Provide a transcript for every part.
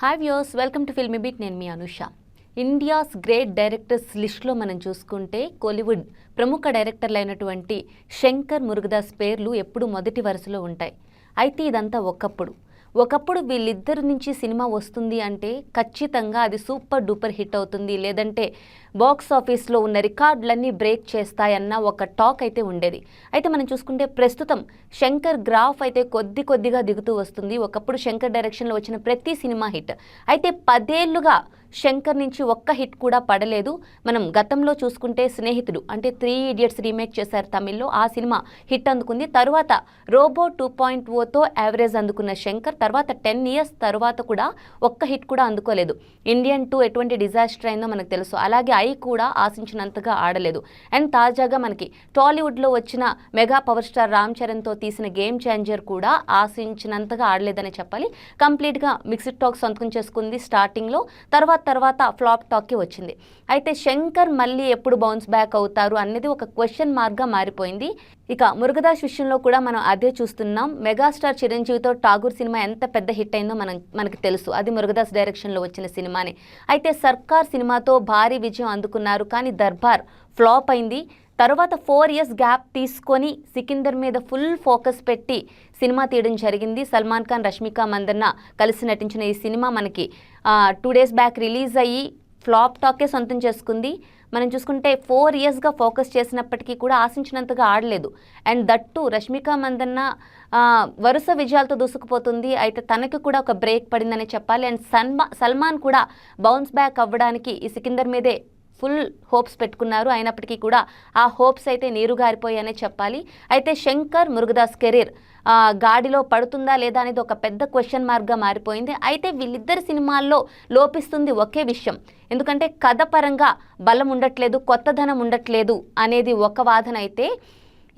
Hi views welcome to Filmibeat నేను మీ Anusha. India's great directors లిస్ట్లో మనం చూసుకుంటే కోలీవుడ్ ప్రముఖ డైరెక్టర్లు అయినటువంటి శంకర్ మురుగదాస్ పేర్లు ఎప్పుడూ మొదటి వరుసలో ఉంటాయి. అయితే ఇదంతా ఒకప్పుడు ఒకప్పుడు వీళ్ళిద్దరి నుంచి సినిమా వస్తుంది అంటే ఖచ్చితంగా అది సూపర్ డూపర్ హిట్ అవుతుంది. లేదంటే బాక్స్ ఆఫీస్లో ఉన్న రికార్డులన్నీ బ్రేక్ చేస్తాయన్న ఒక టాక్ అయితే ఉండేది. అయితే మనం చూసుకుంటే ప్రస్తుతం శంకర్ గ్రాఫ్ అయితే కొద్ది కొద్దిగా దిగుతూ వస్తుంది. ఒకప్పుడు శంకర్ డైరెక్షన్లో వచ్చిన ప్రతి సినిమా హిట్. అయితే పదేళ్ళుగా శంకర్ నుంచి ఒక్క హిట్ కూడా పడలేదు. మనం గతంలో చూసుకుంటే స్నేహితుడు అంటే త్రీ ఇడియట్స్ రీమేక్ చేశారు తమిళ్ళో. ఆ సినిమా హిట్ అందుకుంది. తర్వాత రోబో టూ పాయింట్ ఓతో యావరేజ్ అందుకున్న శంకర్ తర్వాత టెన్ ఇయర్స్ తర్వాత కూడా ఒక్క హిట్ కూడా అందుకోలేదు. ఇండియన్ టూ ఎటువంటి డిజాస్టర్ అయిందో మనకు తెలుసు. అలాగే ఐ కూడా ఆశించినంతగా ఆడలేదు. అండ్ తాజాగా మనకి టాలీవుడ్లో వచ్చిన మెగా పవర్ స్టార్ రామ్ చరణ్తో తీసిన గేమ్ చేంజర్ కూడా ఆశించినంతగా ఆడలేదని చెప్పాలి. కంప్లీట్గా మిక్స్డ్ టాక్ సొంతం చేసుకుంది స్టార్టింగ్లో. తర్వాత తర్వాత ఫ్లాప్ టాక్కి వచ్చింది. అయితే శంకర్ మళ్ళీ ఎప్పుడు బౌన్స్ బ్యాక్ అవుతారు అనేది ఒక క్వశ్చన్ మార్క్గా మారిపోయింది. ఇక మురుగదాస్ విషయంలో కూడా మనం అదే చూస్తున్నాం. మెగాస్టార్ చిరంజీవితో ఠాగూర్ సినిమా ఎంత పెద్ద హిట్ అయిందో మనం మనకు తెలుసు. అది మురుగదాస్ డైరెక్షన్లో వచ్చిన సినిమానే. అయితే సర్కార్ సినిమాతో భారీ విజయం అందుకున్నారు. కానీ దర్బార్ ఫ్లాప్ అయింది. తర్వాత ఫోర్ ఇయర్స్ గ్యాప్ తీసుకొని సికిందర్ మీద ఫుల్ ఫోకస్ పెట్టి సినిమా తీయడం జరిగింది. సల్మాన్ ఖాన్ రష్మిక మందన్న కలిసి నటించిన ఈ సినిమా మనకి టూ డేస్ బ్యాక్ రిలీజ్ అయ్యి ఫ్లాప్ టాకే సొంతం చేసుకుంది. మనం చూసుకుంటే ఫోర్ ఇయర్స్గా ఫోకస్ చేసినప్పటికీ కూడా ఆశించినంతగా ఆడలేదు. అండ్ దట్టు రష్మిక మందన్న వరుస విజయాలతో దూసుకుపోతుంది. అయితే తనకి కూడా ఒక బ్రేక్ పడిందని చెప్పాలి. అండ్ సల్మా సల్మాన్ కూడా బౌన్స్ బ్యాక్ అవ్వడానికి ఈ సికిందర్ మీదే ఫుల్ హోప్స్ పెట్టుకున్నారు. అయినప్పటికీ కూడా ఆ హోప్స్ అయితే నీరుగారిపోయాయనే చెప్పాలి. అయితే శంకర్ మురుగదాస్ కెరీర్ గాడిలో పడుతుందా లేదా అనేది ఒక పెద్ద క్వశ్చన్ మార్క్గా మారిపోయింది. అయితే వీళ్ళిద్దరి సినిమాల్లో లోపిస్తుంది ఒకే విషయం. ఎందుకంటే కథ పరంగా బలం ఉండట్లేదు కొత్తదనం ఉండట్లేదు అనేది ఒక వాదన అయితే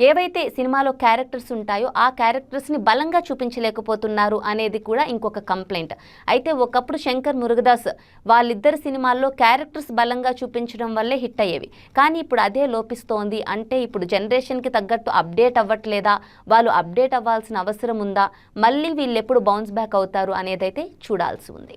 ఏవైతే సినిమాలో క్యారెక్టర్స్ ఉంటాయో ఆ క్యారెక్టర్స్ని బలంగా చూపించలేకపోతున్నారు అనేది కూడా ఇంకొక కంప్లైంట్. అయితే ఒకప్పుడు శంకర్ మురుగదాస్ వాళ్ళిద్దరి సినిమాల్లో క్యారెక్టర్స్ బలంగా చూపించడం వల్లే హిట్ అయ్యేవి. కానీ ఇప్పుడు అదే లోపిస్తోంది. అంటే ఇప్పుడు జనరేషన్కి తగ్గట్టు అప్డేట్ అవ్వట్లేదా? వాళ్ళు అప్డేట్ అవ్వాల్సిన అవసరం ఉందా? మళ్ళీ వీళ్ళు ఎప్పుడు బౌన్స్ బ్యాక్ అవుతారు అనేదైతే చూడాల్సి ఉంది.